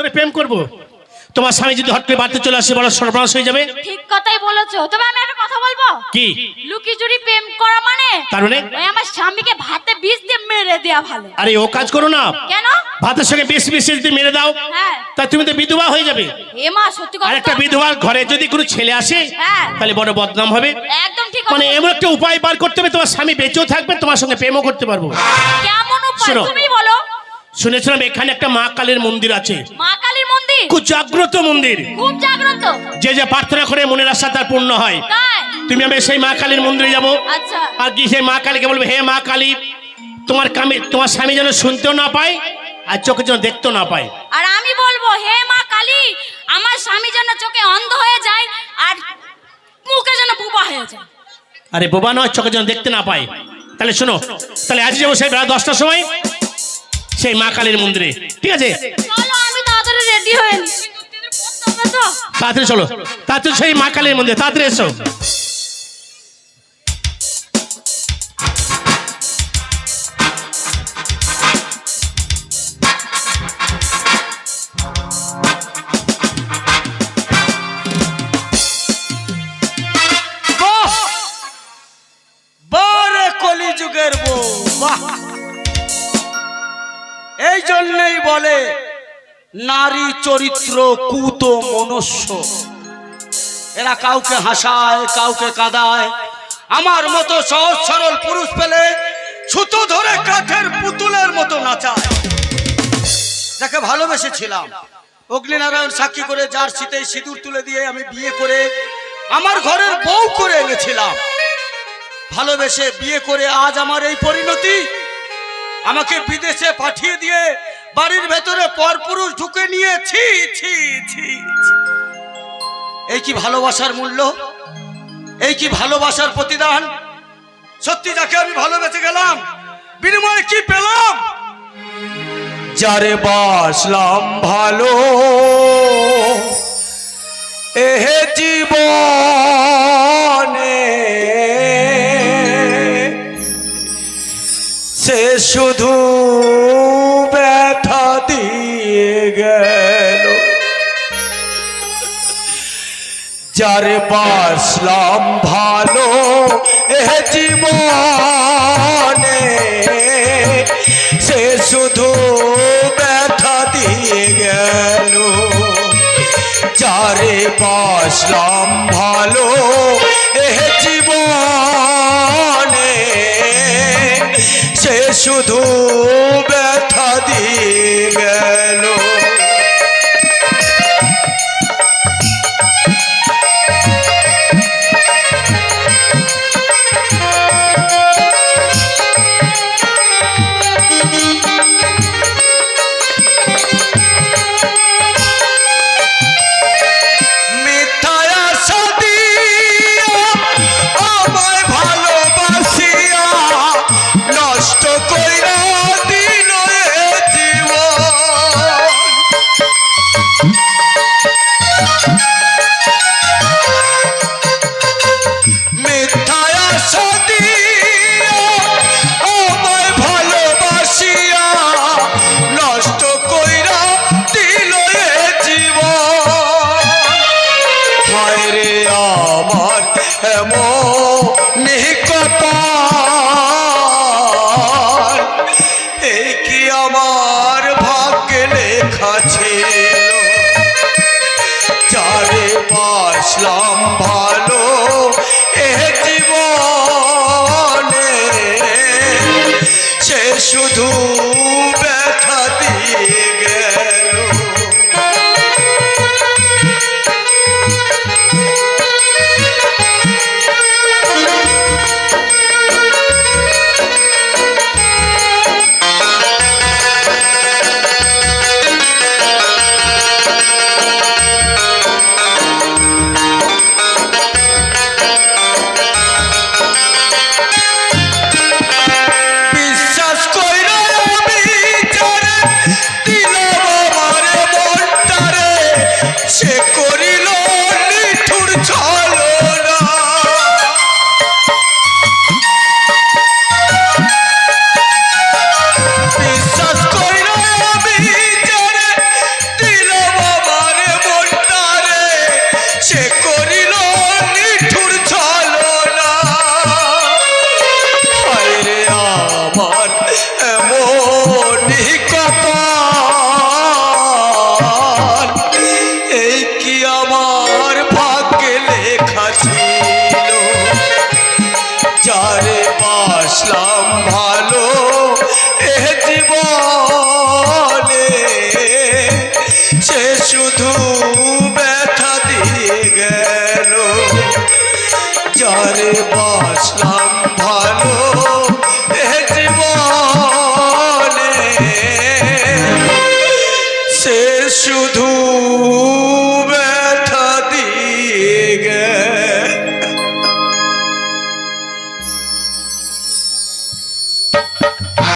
ধরে প্রেম করব? তোমার স্বামী যদি হট করে বাড়িতে চলে আসে বড় সর্বনাশ হয়ে যাবে? ঠিক কথাই বলেছ। তবে আমি একটা কথা বলব? কি? লুকি চুরি প্রেম করা মানে? তার মানে? ওই আমার স্বামীকে ভাতে বিষ দিয়ে মেরে দেয়া ভালো। আরে ও কাজ করো না। কেন? ভাতের সঙ্গে বেশি বেশি যদি মেরে দাও হ্যাঁ। তা তুমি তো বিধবা হয়ে যাবে। এ মা সত্যি আর কথা? একটা তো- বিধবার ঘরে যদি কোনো ছেলে আসে হ্যাঁ। তাহলে বড় বদনাম হবে। একদম ঠিক মানে এমন একটা উপায় বার করতে হবে তোমার স্বামী বেঁচেও থাকবে তোমার সঙ্গে প্রেমও করতে পারব। কেমন উপায়? তুমি শুনেছিলাম এখানে একটা মা কালীর মন্দির আছে। মা কালীর মন্দির? খুব জাগ্রত মন্দির। খুব জাগ্রত। যে যে প্রার্থনা করে মনের আশা তার পূর্ণ হয়। তুমি আমি সেই মা কালীর মন্দিরে যাব। আচ্ছা। আর কি সেই মা কালীকে বলবে হে মা কালী তোমার কামে তোমার স্বামী যেন শুনতেও না পায় আর চোখে যেন দেখতেও না পায়। আর আমি বলব হে মা কালী আমার স্বামী যেন চোখে অন্ধ হয়ে যায় আর মুখে যেন বুবা হয়ে যায়। আরে বোবা নয় চোখে যেন দেখতে না পায়। তাহলে শোনো তাহলে আজ যাব সেই বেলা দশটার সময়। সেই মা কালীর মন্দিরে। ঠিক আছে? চলো আমি তাড়াতাড়ি রেডি হয়ে নি তো। তাড়াতাড়ি চলো। তাড়াতাড়ি সেই মা কালীর মন্দিরে তাড়াতাড়ি এসো। নারী চরিত্র কুত মনুষ্য। এরা কাউকে হাসায়, কাউকে কাদায়। আমার মতো সহজ সরল পুরুষ পেলে সুতো ধরে কাঠের পুতুলের মতো নাচায়। যাকে ভালোবেসেছিলাম। অগ্নিনারায়ণ সাক্ষী করে যার শীতে সিঁদুর তুলে দিয়ে আমি বিয়ে করে আমার ঘরের বউ করে এনেছিলাম। ভালোবেসে বিয়ে করে আজ আমার এই পরিণতি। আমাকে বিদেশে পাঠিয়ে দিয়ে বাড়ির ভেতরে পরপুরুষ ঢুকে নিয়ে ছি ছি ছি। এই কি ভালোবাসার মূল্য? এই কি ভালোবাসার প্রতিদান? সত্যি যাকে আমি ভালোবেসে গেলাম, বিনিময়ে কি পেলাম? যারে বাসলাম ভালো, এহে জীবনে সে শুধু যারে বাসলাম ভালো, এ জীবনে সে শুধু ব্যথা দিয়ে গেল। যারে বাসলাম ভালো, এ জীবনে সে শুধু ব্যথা দিয়ে লেখা ছিল বাসলাম ভালো। এ জীবনে সে শুধু ব্যথা দিয়ে গেল। যারে বাসলাম ভালো। এ জীবনে সে শুধু